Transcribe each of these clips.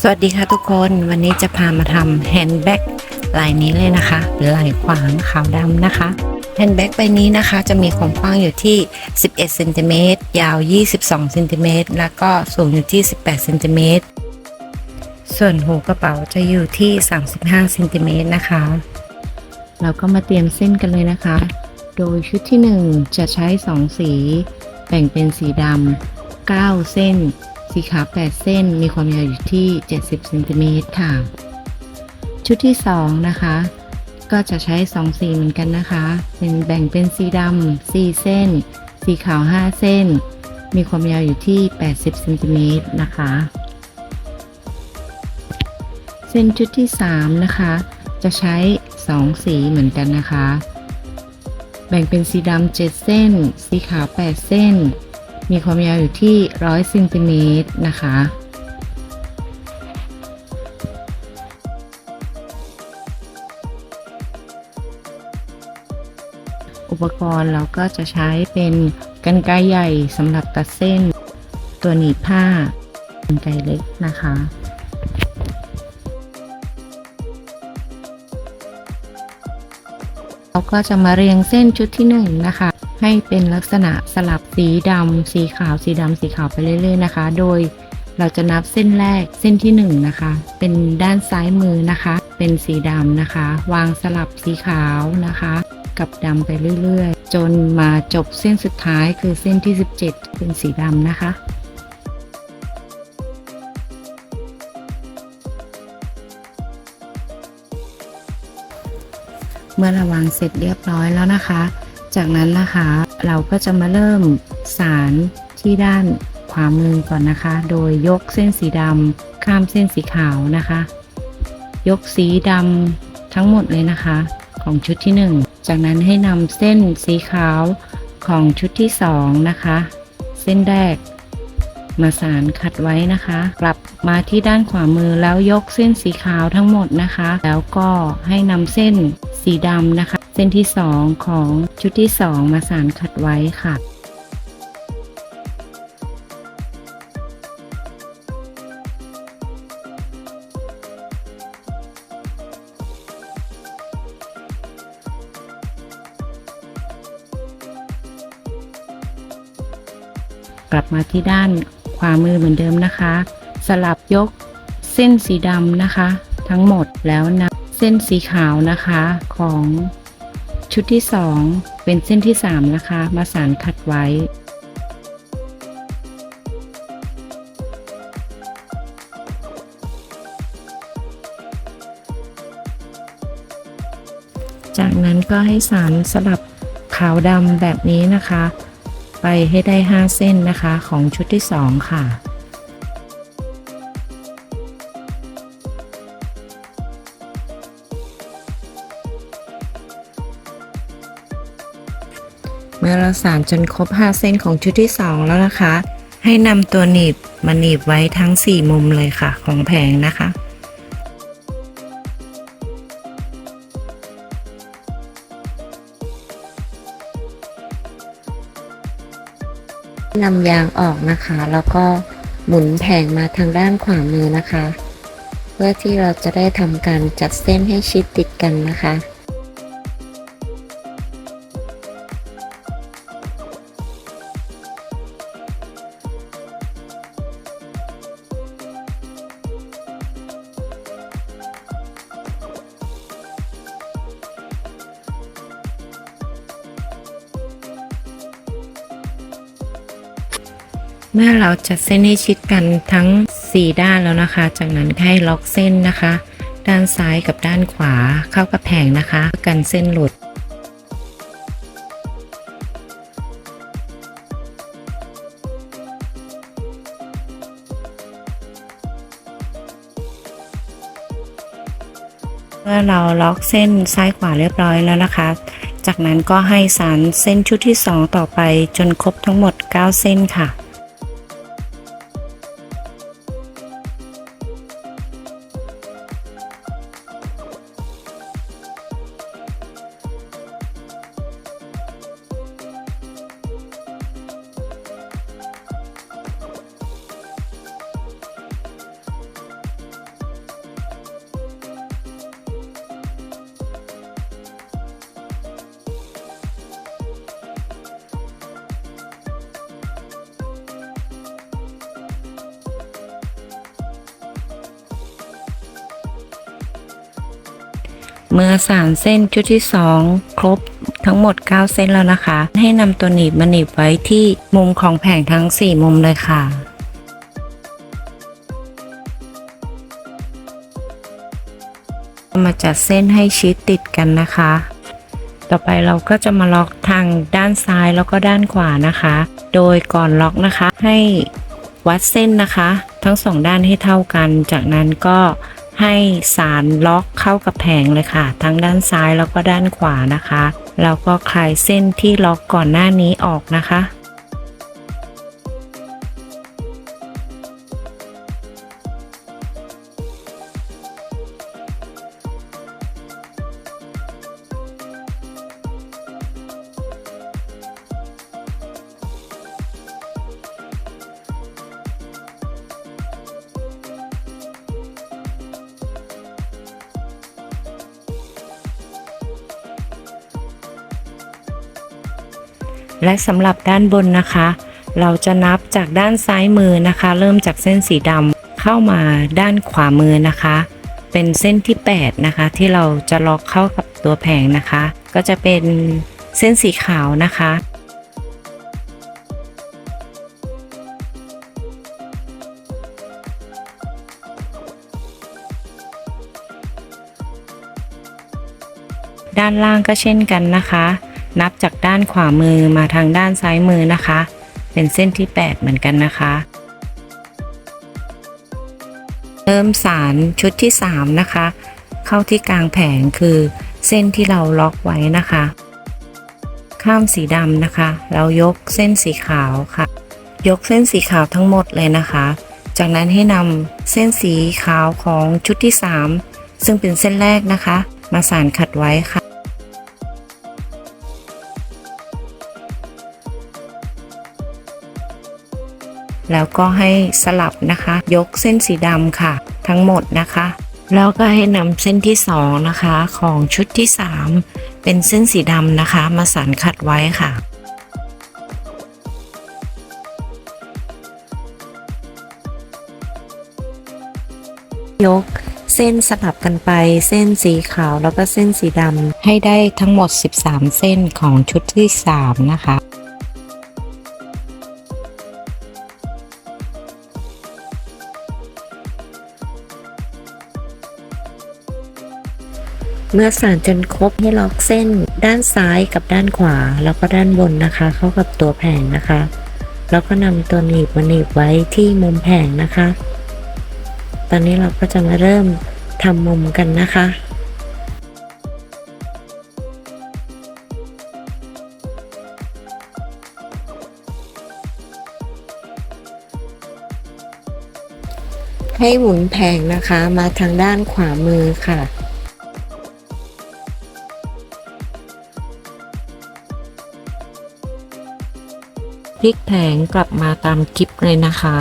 สวัสดีค่ะทุกคนวันนี้จะพามาทำแฮนด์แบ็กลายนี้เลยนะคะหรือลายขวางขาวดำนะคะแฮนด์แบ็กใบนี้นะคะจะมีความกว้างอยู่ที่ 11เซนติเมตรยาว 22เซนติเมตรแล้วก็สูงอยู่ที่ 18เซนติเมตรส่วนหูกระเป๋าจะอยู่ที่ 35เซนติเมตรนะคะ เราก็มาเตรียมเส้นกันเลยนะคะ โดยชุดที่ 1 จะใช้ 2 สี แบ่งเป็นสีดำ9เส้น สีขาว 8 เส้น มีความยาวอยู่ที่ 70เซนติเมตรค่ะ ชุดที่ 2 นะคะ ก็จะใช้ 2 สีเหมือนกันนะคะ เป็นแบ่งเป็นสีดำ4เส้น สีขาว 5 เส้น มีความยาวอยู่ที่ 80เซนติเมตรนะคะ เส้นชุดที่ 3 นะคะ จะใช้ 2 สีเหมือนกันนะคะ แบ่งเป็นสีดำ7เส้น สีขาว 8 เส้น มีความยาวอยู่ที่ 100ซนติเมตรนะคะ อุปกรณ์เราก็จะใช้เป็นกันไกรใหญ่สำหรับตัดเส้น ตัวหนีบผ้ากันไกรเล็กนะคะเราก็จะมาเรียงเส้นชุดที่หนึ่งนะคะ ให้เป็นลักษณะสลับสีดำสีขาวสีดำสีขาวไปเรื่อยๆนะคะ โดยเราจะนับเส้นแรกเส้นที่หนึ่งนะคะ เป็นด้านซ้ายมือนะคะ เป็นสีดำนะคะ วางสลับสีขาวนะคะ กับดำไปเรื่อยๆ จนมาจบเส้นสุดท้ายคือเส้นที่ 17 เป็นสีดำนะคะเมื่อเราวางเสร็จเรียบร้อยแล้วนะคะ จากนั้นนะคะ เราก็จะมาเริ่มสารที่ด้านขวามือก่อนนะคะ โดยยกเส้นสีดำข้ามเส้นสีขาวนะคะ ยกสีดำทั้งหมดเลยนะคะ ของชุดที่ 1 จากนั้นให้นำเส้นสีขาวของชุดที่ 2 นะคะ เส้นแรกมาสารขัดไว้นะคะ กลับมาที่ด้านขวามือแล้วยกเส้นสีขาวทั้งหมดนะคะ แล้วก็ให้นำเส้นสีดำนะคะ เส้นที่ 2 ของชุดที่ 2 มาสารขัดไว้ค่ะกลับมาที่ด้านขวามือเหมือนเดิมนะคะ สลับยกเส้นสีดำนะคะ ทั้งหมดแล้วนำเส้นสีขาวนะคะของ ชุดที่ 2 เป็นเส้นที่ 3 นะคะ มาสานขัดไว้ จากนั้นก็ให้สารสลับขาวดำแบบนี้นะคะ ไปให้ได้ 5 เส้นนะคะของชุดที่ 2 ค่ะ เมื่อเราสารจนครบ 5 เส้นของชุดที่ 2 แล้วนะคะ ให้นำตัวหนีบมาหนีบไว้ทั้ง 4 มุมเลยค่ะ ของแผงนะคะนำยางออกนะคะ แล้วก็หมุนแผงมาทางด้านขวามือนะคะ เพื่อที่เราจะได้ทำการจัดเส้นให้ชิดติดกันนะคะ เราจัดเส้นให้ชิดกันทั้ง 4 ด้านแล้วนะคะ จากนั้นให้ล็อกเส้นนะคะ ด้านซ้ายกับด้านขวาเข้ากับแผงนะคะ กันเส้นหลุดเมื่อเราล็อกเส้นซ้ายขวาเรียบร้อยแล้วนะคะ จากนั้นก็ให้สารเส้นชุดที่ 2 ต่อไปจนครบทั้งหมด 9 เส้นค่ะ เมื่อสานเส้นชุดที่ 2 ครบทั้งหมด 9 เส้นแล้วนะคะ ให้นำตัวหนีบมาหนีบไว้ที่มุมของแผงทั้ง 4 มุมเลยค่ะมาจัดเส้นให้ชิดติดกันนะคะ ต่อไปเราก็จะมาล็อกทางด้านซ้ายแล้วก็ด้านขวานะคะ โดยก่อนล็อกนะคะให้วัดเส้นนะคะ ทั้งสองด้านให้เท่ากัน จากนั้นก็ ให้สารล็อกเข้ากับแผงเลยค่ะ ทั้งด้านซ้ายแล้วก็ด้านขวานะคะ แล้วก็คลายเส้นที่ล็อกก่อนหน้านี้ออกนะคะ และสำหรับด้านบนนะคะ เราจะนับจากด้านซ้ายมือนะคะ เริ่มจากเส้นสีดำเข้ามาด้านขวามือนะคะ เป็นเส้นที่ 8 นะคะ ที่เราจะล็อกเข้ากับตัวแผงนะคะ ก็จะเป็นเส้นสีขาวนะคะด้านล่างก็เช่นกันนะคะ นับจากด้านขวามือมาทางด้านซ้ายมือนะคะ เป็นเส้นที่ 8 เหมือนกันนะคะ เริ่มสารชุดที่ 3 นะคะ เข้าที่กลางแผงคือเส้นที่เราล็อกไว้นะคะ ข้ามสีดำนะคะ เรายกเส้นสีขาวค่ะ ยกเส้นสีขาวทั้งหมดเลยนะคะ จากนั้นให้นำเส้นสีขาวของชุดที่ 3 ซึ่งเป็นเส้นแรกนะคะ มาสานขัดไว้ค่ะ แล้วก็ให้สลับนะคะ ยกเส้นสีดำค่ะ ทั้งหมดนะคะ แล้วก็ให้นำเส้นที่สองนะคะ ของชุดที่ 3 เป็นเส้นสีดำนะคะ มาสานขัดไว้ค่ะยกเส้นสลับกันไปเส้นสีขาวแล้วก็เส้นสีดำให้ได้ทั้งหมด 13 เส้นของชุดที่ 3 นะคะ เมื่อสานจนครบให้ล็อกเส้นด้านซ้ายกับด้านขวา แล้วก็ด้านบนนะคะ เข้ากับตัวแผงนะคะ แล้วก็นำตัวหนีบมาหนีบไว้ที่มุมแผงนะคะ ตอนนี้เราก็จะมาเริ่มทำมุมกันนะคะให้หมุนแผงนะคะมาทางด้านขวามือค่ะ ลิกแผงกลับมาตามคลิปเลยนะคะ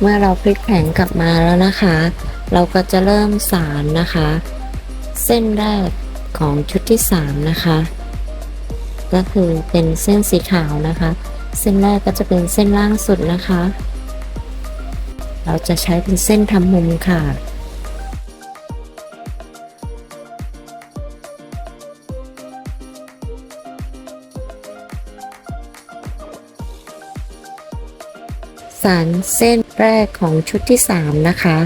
เมื่อเราพลิกแผงกลับมาแล้วนะคะ เราก็จะเริ่มสารนะคะ เส้นแรกของชุดที่ 3 นะคะ ก็คือเป็นเส้นสีขาวนะคะ เส้นแรกก็จะเป็นเส้นล่างสุดนะคะ เราจะใช้เป็นเส้นทำมุมค่ะารเส้นแรกของชุดที่ 3 นะคะ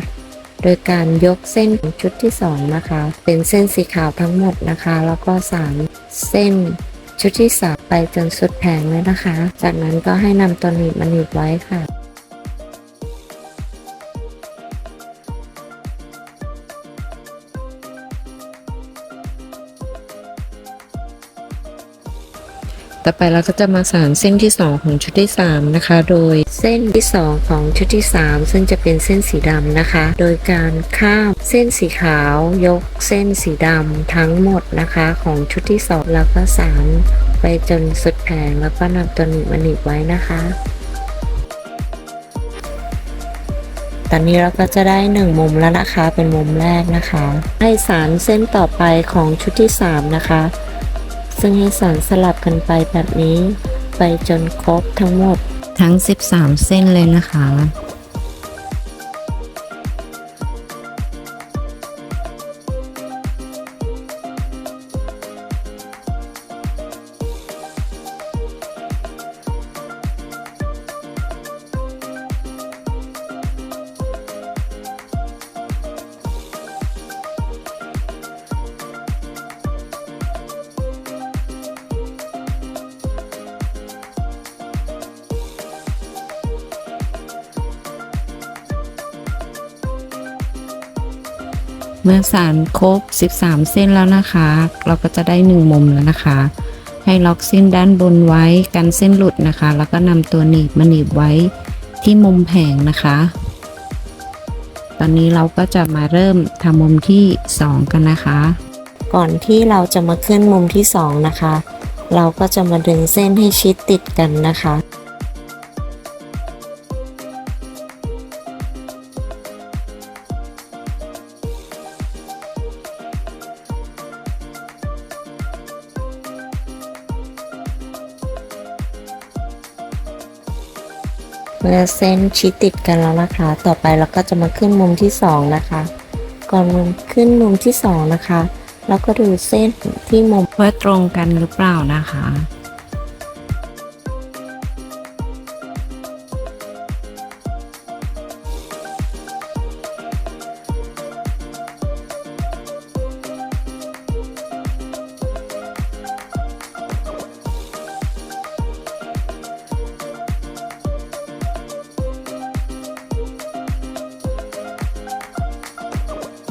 โดยการยกเส้นของชุดที่ 2 นะคะ เป็นเส้นสีขาวทั้งหมดนะคะ แล้วก็สารเส้นชุดที่ 3 ไปจนสุดแผงเลยนะคะ จากนั้นก็ให้นำตัวหนีบมาหนีบไว้ค่ะต่อไปเราก็จะมาสานเส้นที่ 2 ของชุดที่ 3 นะคะ โดย เส้นที่ 2 ของชุดที่ 3 ซึ่งจะเป็นเส้นสีดำนะคะ โดยการข้ามเส้นสีขาวยกเส้นสีดำทั้งหมดนะคะของชุดที่ 2 แล้วก็สานไปจนสุดแผงแล้วก็นำตัวหนีบมาหนีบไว้นะคะตอนนี้เราก็จะได้หนึ่งมุมแล้วนะคะ เป็นมุมแรกนะคะ ให้สารเส้นต่อไปของชุดที่ 3 นะคะ ซึ่งให้สารสลับกันไปแบบนี้ ไปจนครบทั้งหมด ทั้ง 13 เส้นเลยนะคะ เมื่อสารครบ 13 เส้นแล้วนะคะ เราก็จะได้ 1 มุมแล้วนะคะ ให้ล็อกเส้นด้านบนไว้กันเส้นหลุดนะคะ แล้วก็นำตัวหนีบมาหนีบไว้ที่มุมแผงนะคะ ตอนนี้เราก็จะมาเริ่มทำมุมที่ 2 กันนะคะ ก่อนที่เราจะมาขึ้นมุมที่สองนะคะ เราก็จะมาดึงเส้นให้ชิดติดกันนะคะ เมื่อเส้นชิดติดกันแล้วนะคะ ต่อไปเราก็จะมาขึ้นมุมที่สองนะคะ ก่อนมุมขึ้นมุมที่สองนะคะ เราก็ดูเส้นที่มุมว่าตรงกันหรือเปล่านะคะ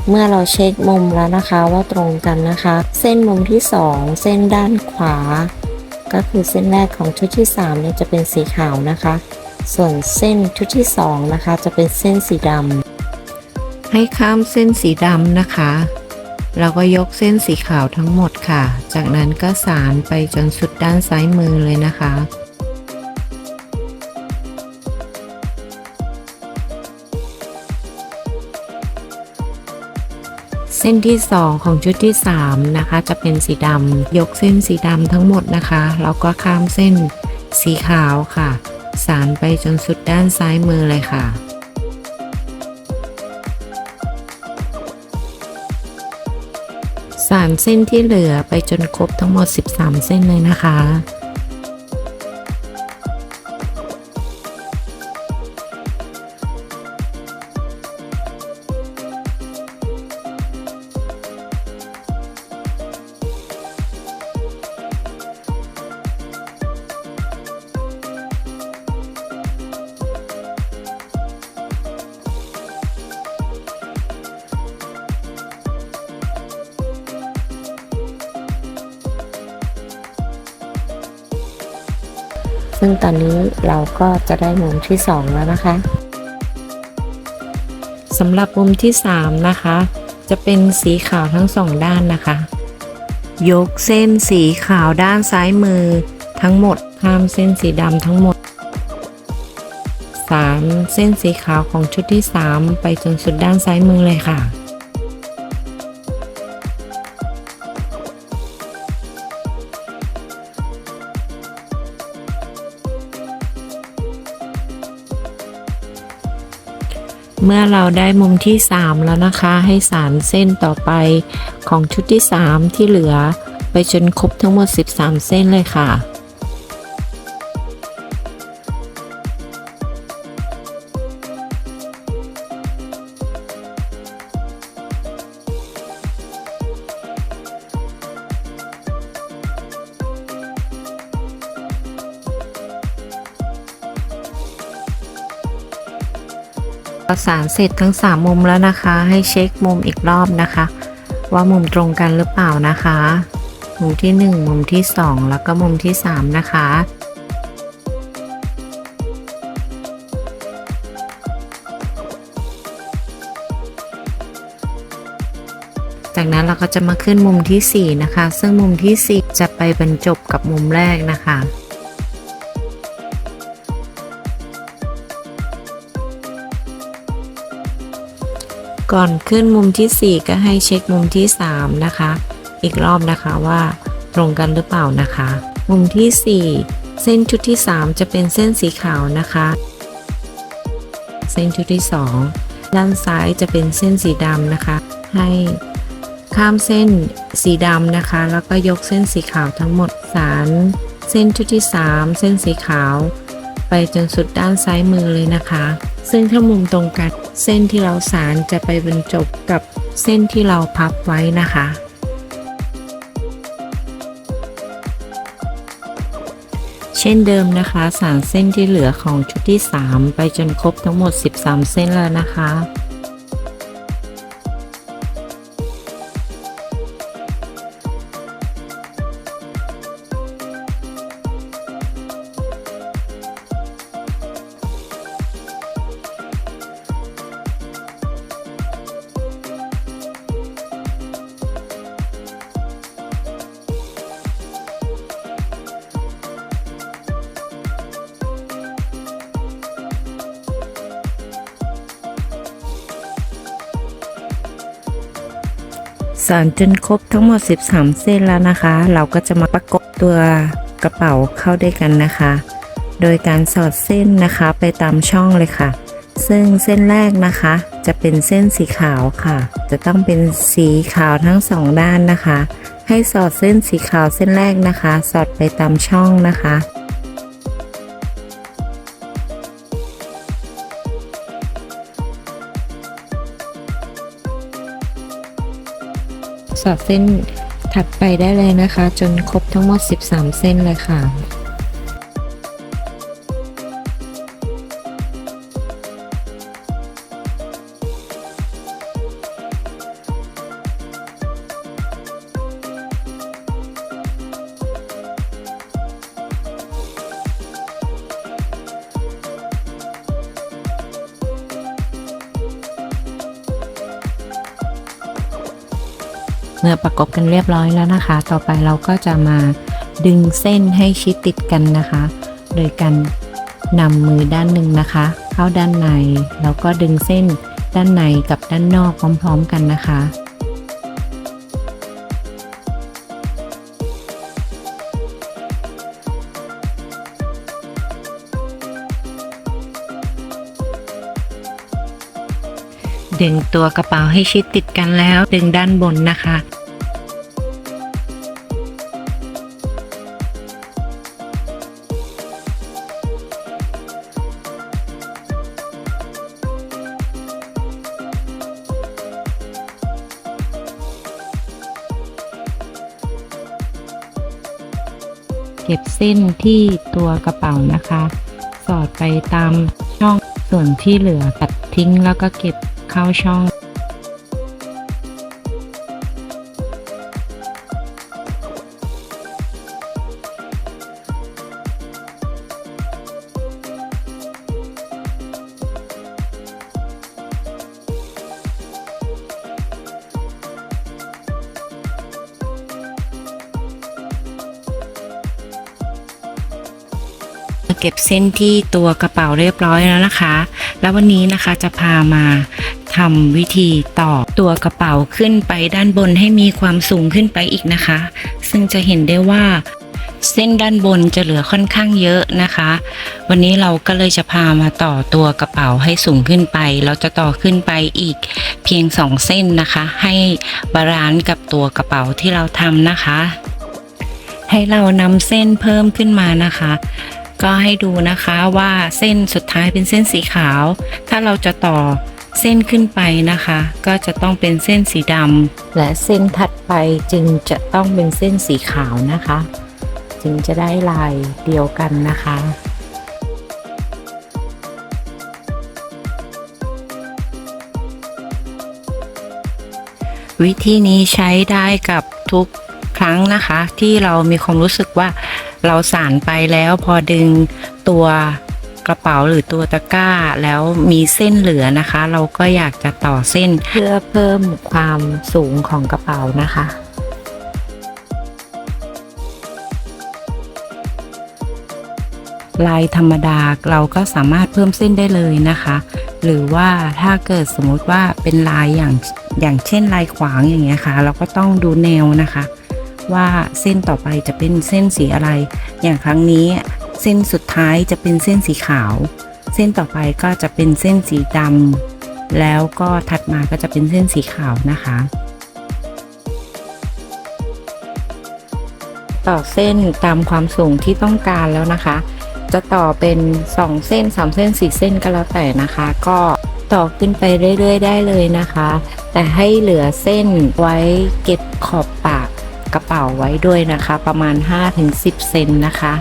เมื่อเราเช็คมุมแล้วนะคะว่าตรงกันนะคะ เส้นมุมที่ 2 เส้นด้านขวา ก็คือเส้นแรกของชุดที่3เนี่ยจะเป็นสีขาวนะคะ ส่วนเส้นชุดที่ 2 นะคะ จะเป็นเส้นสีดำให้ข้ามเส้นสีดำนะคะ เราก็ยกเส้นสีขาวทั้งหมดค่ะ จากนั้นก็สารไปจนสุดด้านซ้ายมือเลยนะคะ เส้นที่ 2 ของชุดที่ 3 นะคะ จะเป็นสีดำยกเส้นสีดำทั้งหมดนะคะ แล้วก็ข้ามเส้นสีขาวค่ะ สารไปจนสุดด้านซ้ายมือเลยค่ะสารเส้นที่เหลือไปจนครบทั้งหมด 13 เส้นเลยนะคะ ก็จะได้มุมที่ 2 แล้วนะคะสำหรับมุมที่ 3 นะคะ จะเป็นสีขาวทั้งสองด้านนะคะ ยกเส้นสีขาวด้านซ้ายมือทั้งหมดข้ามเส้นสีดำทั้งหมดสารเส้นสีขาวของชุดที่ 3 ไปจนสุดด้านซ้ายมือเลยค่ะ เมื่อเราได้มุมที่ 3 แล้วนะคะ ให้สารเส้นต่อไปของชุดที่ 3 ที่เหลือ ไปจนครบทั้งหมด 13 เส้นเลยค่ะ ประสานเสร็จทั้ง 3 มุมแล้วนะคะ ให้เช็คมุมอีกรอบนะคะ ว่ามุมตรงกันหรือเปล่านะคะ มุมที่ 1 มุมที่ 2 แล้วก็มุมที่ 3 นะคะจากนั้นเราก็จะมาขึ้นมุมที่ 4 นะคะ ซึ่งมุมที่ 4 จะไปบรรจบกับมุมแรกนะคะ ก่อนขึ้นมุมที่ 4 ก็ให้เช็คมุมที่ 3 นะคะ อีกรอบนะคะว่าตรงกันหรือเปล่านะคะ มุมที่เส้นชุดที่ 3 จะเป็นเส้นสีขาวนะคะ เส้นชุดที่ 2 ด้านซ้ายจะเป็นเส้นสีดำนะคะ ให้ข้ามเส้นสีดำนะคะ แล้วก็ยกเส้นสีขาวทั้งหมดสารเส้นชุดที่ 3 เส้นสีขาว ไปจนสุดด้านซ้ายมือเลยนะคะ ซึ่งถ้ามุมตรงกัน เส้นที่เราสารจะไปบรรจบกับเส้นที่เราพับไว้นะคะ เช่นเดิมนะคะสารเส้นที่เหลือของชุดที่ 3 ไปจนครบทั้งหมด 13 เส้นแล้วนะคะารจนครบทั้งหมด 13 เส้นแล้วนะคะ เราก็จะมาประกบตัวกระเป๋าเข้าด้วยกันนะคะ โดยการสอดเส้นนะคะไปตามช่องเลยค่ะ ซึ่งเส้นแรกนะคะ จะเป็นเส้นสีขาวค่ะ จะต้องเป็นสีขาวทั้งสองด้านนะคะ ให้สอดเส้นสีขาวเส้นแรกนะคะ สอดไปตามช่องนะคะ สอดเส้นถัดไปได้เลยนะคะ จนครบทั้งหมด 13 เส้นเลยค่ะ เมื่อประกบกันเรียบร้อยแล้วนะคะ ต่อไปเราก็จะมาดึงเส้นให้ชิดติดกันนะคะ โดยการนำมือด้านหนึ่งนะคะ เข้าด้านใน แล้วก็ดึงเส้นด้านในกับด้านนอกพร้อม ๆ กันนะคะ ดึงตัวกระเป๋าให้ชิดติดกันแล้ว ดึงด้านบนนะคะ เก็บเส้นที่ตัวกระเป๋านะคะ สอดไปตามช่องส่วนที่เหลือตัดทิ้งแล้วก็เก็บ เข้าช่องเก็บเส้นที่ตัวกระเป๋าเรียบร้อยแล้วนะคะ แล้ววันนี้นะคะจะพามา ทำวิธีต่อตัวกระเป๋าขึ้นไปด้านบนให้มีความสูงขึ้นไปอีกนะคะ ซึ่งจะเห็นได้ว่าเส้นด้านบนจะเหลือค่อนข้างเยอะนะคะ วันนี้เราก็เลยจะพามาต่อตัวกระเป๋าให้สูงขึ้นไป เราจะต่อขึ้นไปอีกเพียงสองเส้นนะคะ ให้บาลานซ์กับตัวกระเป๋าที่เราทำนะคะ ให้เรานำเส้นเพิ่มขึ้นมานะคะ ก็ให้ดูนะคะว่าเส้นสุดท้ายเป็นเส้นสีขาว ถ้าเราจะต่อ เส้นขึ้นไปนะคะ ก็จะต้องเป็นเส้นสีดำและเส้นถัดไปจึงจะต้องเป็นเส้นสีขาวนะคะ จึงจะได้ลายเดียวกันนะคะวิธีนี้ใช้ได้กับทุกครั้งนะคะ ที่เรามีความรู้สึกว่าเราสารไปแล้วพอดึงตัว กระเป๋าหรือตัวตะกร้า แล้วมีเส้นเหลือนะคะ เราก็อยากจะต่อเส้นเพื่อเพิ่มความสูงของกระเป๋านะคะลายธรรมดาเราก็สามารถเพิ่มเส้นได้เลยนะคะ หรือว่าถ้าเกิดสมมุติว่าเป็นลายอย่างอย่างเช่นลายขวางอย่างเงี้ยค่ะ เราก็ต้องดูแนวนะคะ ว่าเส้นต่อไปจะเป็นเส้นสีอะไร อย่างครั้งนี้ เส้นสุดท้ายจะเป็นเส้นสีขาว เส้นต่อไปก็จะเป็นเส้นสีดำแล้วก็ถัดมาก็จะเป็นเส้นสีขาวนะคะ ต่อเส้นตามความสูงที่ต้องการแล้วนะคะ จะต่อเป็น 2 เส้น 3 เส้น 4 เส้นก็แล้วแต่นะคะ ก็ต่อขึ้นไปเรื่อย ๆ ได้เลยนะคะ แต่ให้เหลือเส้นไว้เก็บขอบปากกระเป๋าไว้ด้วยนะคะ ประมาณ 5-10 เซนนะคะ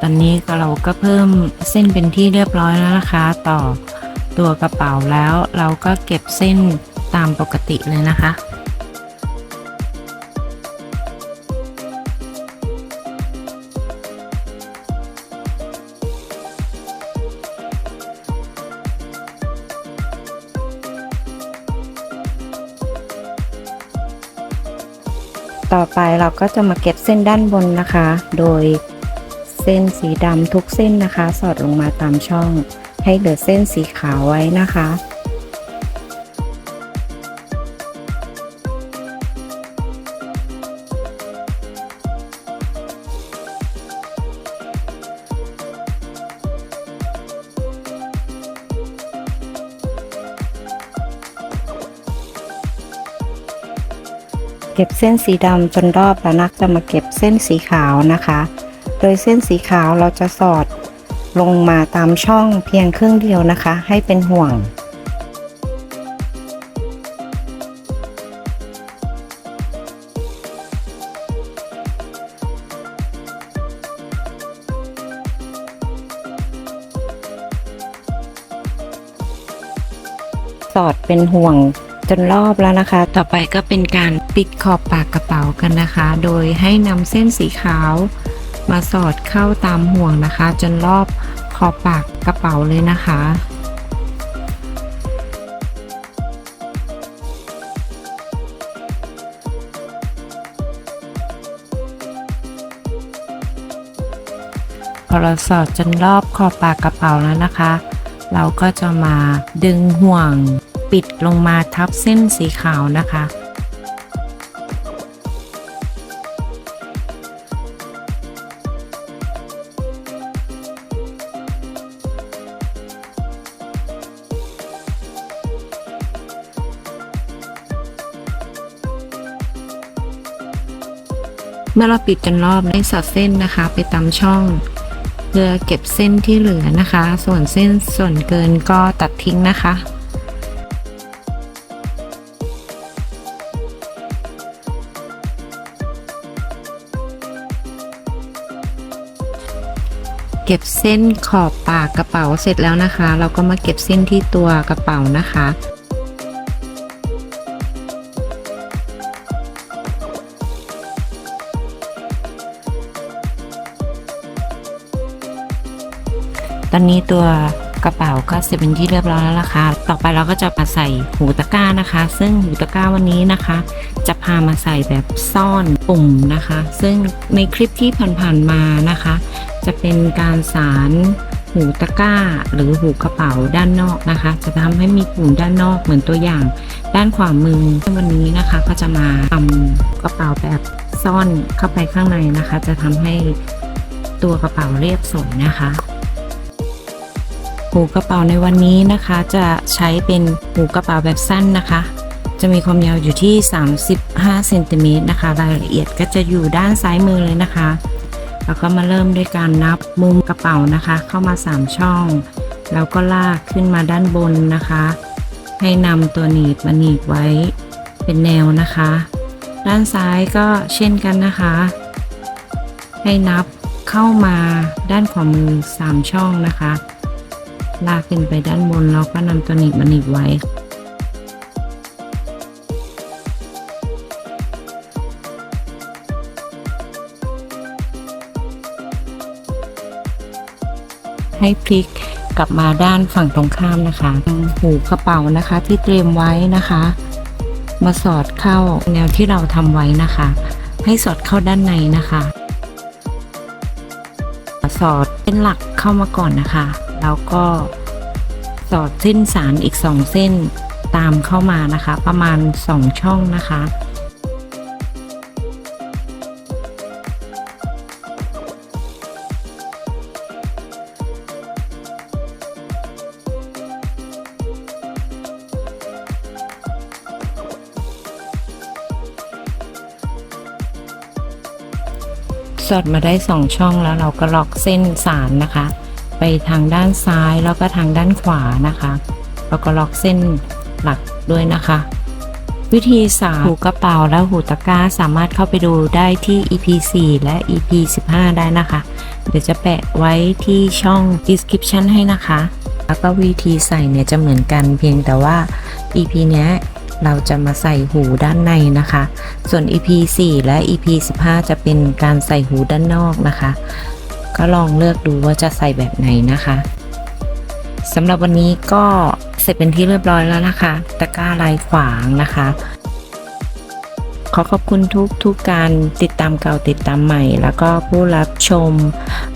ตอนนี้เราก็เพิ่มเส้นเป็นที่เรียบร้อยแล้วนะคะ ต่อตัวกระเป๋าแล้วเราก็เก็บเส้นตามปกติเลยนะคะต่อไปเราก็จะมาเก็บเส้นด้านบนนะคะ โดย เส้นสีดำทุกเส้นนะคะ สอดลงมาตามช่อง ให้เหลือเส้นสีขาวไว้นะคะ เก็บเส้นสีดำจนรอบแล้วนักจะมาเก็บเส้นสีขาวนะคะ โดยเส้นสีขาวเราจะสอดลงมาตามช่องเพียงครึ่งเดียวนะคะ ให้เป็นห่วง สอดเป็นห่วงจนรอบแล้วนะคะ ต่อไปก็เป็นการปิดขอบปากกระเป๋ากันนะคะ โดยให้นำเส้นสีขาว มาสอดเข้าตามห่วงนะคะ จนรอบขอบปากกระเป๋าเลยนะคะพอเราสอดจนรอบขอบปากกระเป๋าแล้วนะคะ เราก็จะมาดึงห่วงปิดลงมาทับเส้นสีขาวนะคะ มื่อเราปิดจนรอบได้สอดเส้นนะคะ ไปตามช่องเพื่อเก็บเส้นที่เหลือนะคะ ส่วนเส้นส่วนเกินก็ตัดทิ้งนะคะเก็บเส้นขอบปากกระเป๋าเสร็จแล้วนะคะ เราก็มาเก็บเส้นที่ตัวกระเป๋านะคะ ตอนนี้ตัวกระเป๋าก็เสร็จเป็นที่เรียบร้อยแล้วนะคะ ต่อไปเราก็จะมาใส่หูตะกร้านะคะ ซึ่งหูตะกร้าวันนี้นะคะ จะพามาใส่แบบซ่อนปุ่มนะคะ ซึ่งในคลิปที่ผ่านๆมานะคะ จะเป็นการสารหูตะกร้า หรือหูกระเป๋าด้านนอกนะคะ จะทำให้มีปุ่มด้านนอกเหมือนตัวอย่าง ด้านขวามือวันนี้นะคะ ก็จะมาทำกระเป๋าแบบซ่อนเข้าไปข้างในนะคะ จะทำให้ตัวกระเป๋าเรียบสวยนะคะ หูกระเป๋าในวันนี้นะคะ จะใช้เป็นหูกระเป๋าแบบสั้นนะคะ จะมีความยาวอยู่ที่ 35เซนติเมตรนะคะ รายละเอียดก็จะอยู่ด้านซ้ายมือเลยนะคะ แล้วก็มาเริ่มด้วยการนับมุมกระเป๋านะคะ เข้ามา 3 ช่อง แล้วก็ลากขึ้นมาด้านบนนะคะ ให้นำตัวหนีบมาหนีบไว้เป็นแนวนะคะ ด้านซ้ายก็เช่นกันนะคะ ให้นับเข้ามาด้านขวามือ 3 ช่องนะคะ ลากขึ้นไปด้านบนแล้วก็นำตัวหนีบมาหนีบไว้ให้พลิกกลับมาด้านฝั่งตรงข้ามนะคะหูกระเป๋านะคะที่เตรียมไว้นะคะ มาสอดเข้าแนวที่เราทำไว้นะคะ ให้สอดเข้าด้านในนะคะ สอดเส้นหลักเข้ามาก่อนนะคะ แล้วก็สอดเส้นสารอีกสองเส้นตามเข้ามานะคะ ประมาณสองช่องนะคะ สอดมาได้สองช่องแล้วเราก็ล็อกเส้นสารนะคะ ไปทางด้านซ้ายแล้วก็ทางด้านขวานะคะแล้วก็ล็อกเส้นหลักด้วยนะคะ วิธีสาหูกระเป๋าและหูตะกร้าสามารถเข้าไปดูได้ที่ EP 4 และ EP 15 ได้นะคะ เดี๋ยวจะแปะไว้ที่ช่อง description ให้นะคะ แล้วก็วิธีใส่เนี่ยจะเหมือนกันเพียงแต่ว่า EP เนี้ยเราจะมาใส่หูด้านในนะคะ ส่วน EP 4 และ EP 15 จะเป็นการใส่หูด้านนอกนะคะ ก็ลองเลือกดูว่าจะใส่แบบไหนนะคะสำหรับวันนี้ก็เสร็จเป็นที่เรียบร้อยแล้วนะคะ ตะกร้าลายขวางนะคะ ขอขอบคุณทุกทุกการติดตามเก่าติดตามใหม่ แล้วก็ผู้รับชม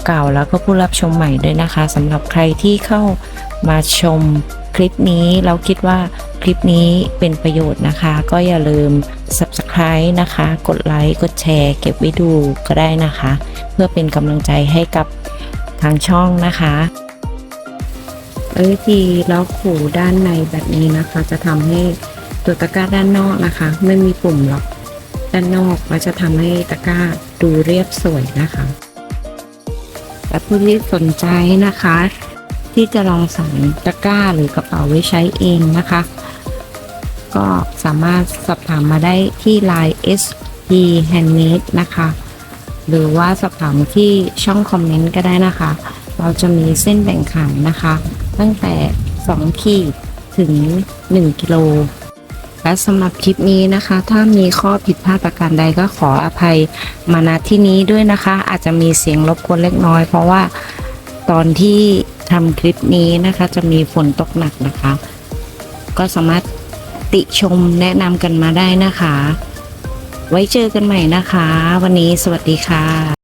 เก่าแล้วก็ผู้รับชมใหม่ด้วยนะคะสำหรับใครที่เข้ามาชมคลิปนี้เราคิดว่าคลิปนี้เป็นประโยชน์นะคะ ก็อย่าลืม subscribe นะคะ กดไลค์กดแชร์ เก็บไว้ดูก็ได้นะคะ เพื่อเป็นกำลังใจให้กับทางช่องนะคะวิธีล็อกหูด้านในแบบนี้นะคะ จะทำให้ตัวตะกร้าด้านนอกนะคะ ไม่มีปุ่มล็อก ด้านนอกและจะทำให้ตะกร้าดูเรียบสวยนะคะและผู้ที่สนใจนะคะ ที่จะลองสั่งตะกร้าหรือกระเป๋าไว้ใช้เองนะคะ ก็สามารถสอบถามมาได้ที่ Line SP Handmade นะคะ หรือว่าสอบถามที่ช่องคอมเมนต์ก็ได้นะคะ เราจะมีเส้นแบ่งขายนะคะ ตั้งแต่ 2 ขีดถึง 1 กิโล และสำหรับคลิปนี้นะคะ ถ้ามีข้อผิดพลาดประการใดก็ขออภัยมาณที่นี้ด้วยนะคะ อาจจะมีเสียงรบกวนเล็กน้อย เพราะว่าตอนที่ทำคลิปนี้นะคะ จะมีฝนตกหนักนะคะ ก็สามารถติชมแนะนำกันมาได้นะคะ ไว้เจอกันใหม่นะคะ วันนี้สวัสดีค่ะ